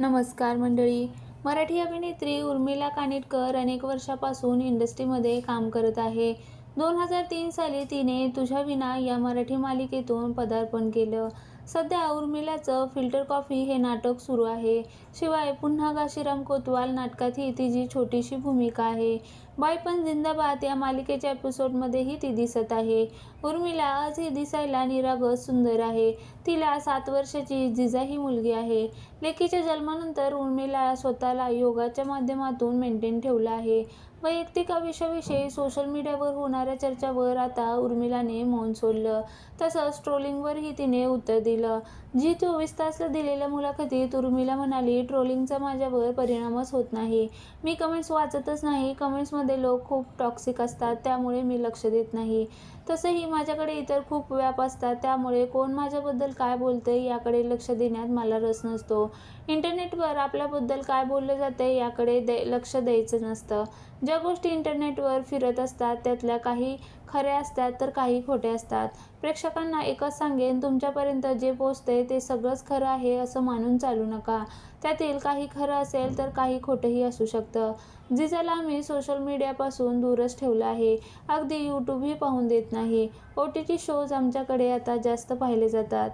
नमस्कार मंडळी. मराठी अभिनेत्री उर्मिला कानिटकर अनेक वर्षापासून इंडस्ट्रीमध्ये काम करत आहे. दोन हजार तीन साली तिने तुझ्या विना या मराठी मालिकेतून पदार्पण केलं. सध्या उर्मिलाचं फिल्टर कॉफी हे नाटक सुरू आहे. शिवाय पुन्हा काशीराम कोतवाल नाटकातही तिची छोटीशी भूमिका आहे. बाईपण जिंदाबाद या मालिकेच्या एपिसोडमध्येही ती दिसत आहे. उर्मिला आजही दिसायला निरागस सुंदर आहे. तिला सात वर्षाची जिजा ही मुलगी आहे. लेकीच्या जन्मानंतर उर्मिला स्वतःला योगाच्या माध्यमातून मेंटेन ठेवलं आहे. वैयक्तिक आयुष्याविषयी सोशल मीडियावर होणाऱ्या चर्चावर आता उर्मिलाने मौन सोडलं. तसंच ट्रोलिंगवरही तिने उत्तर दिलं. जी चोवीस तासला दिलेल्या मुलाखतीत उर्मिला म्हणाली ट्रोलिंगचा माझ्यावर परिणामच होत नाही. मी कमेंट्स वाचतच नाही. कमेंट्समध्ये लोक खूप टॉक्सिक असतात. त्यामुळे मी लक्ष देत नाही. तसंही माझ्याकडे इतर खूप व्याप असतात. त्यामुळे कोण माझ्याबद्दल काय बोलतंय याकडे लक्ष देण्यात मला रस नसतो. इंटरनेटवर आपल्याबद्दल काय बोललं जाते याकडे दे लक्ष द्यायचं नसतं. ज्या गोष्टी इंटरनेटवर फिरत असतात त्यातल्या काही खऱ्या असतात तर काही खोट्या असतात. प्रेक्षकांना एकच सांगेन तुमच्यापर्यंत जे पोचते ते सगळंच खरं आहे असं मानून चालू नका. त्यातील काही खरं असेल तर काही खोटंही असू शकतं. जिजाला आम्ही सोशल मीडियापासून दूरच ठेवलं आहे. अगदी यूट्यूबही पाहून देत नाही. ओ टी टी शोज आमच्याकडे आता जास्त पाहिले जातात.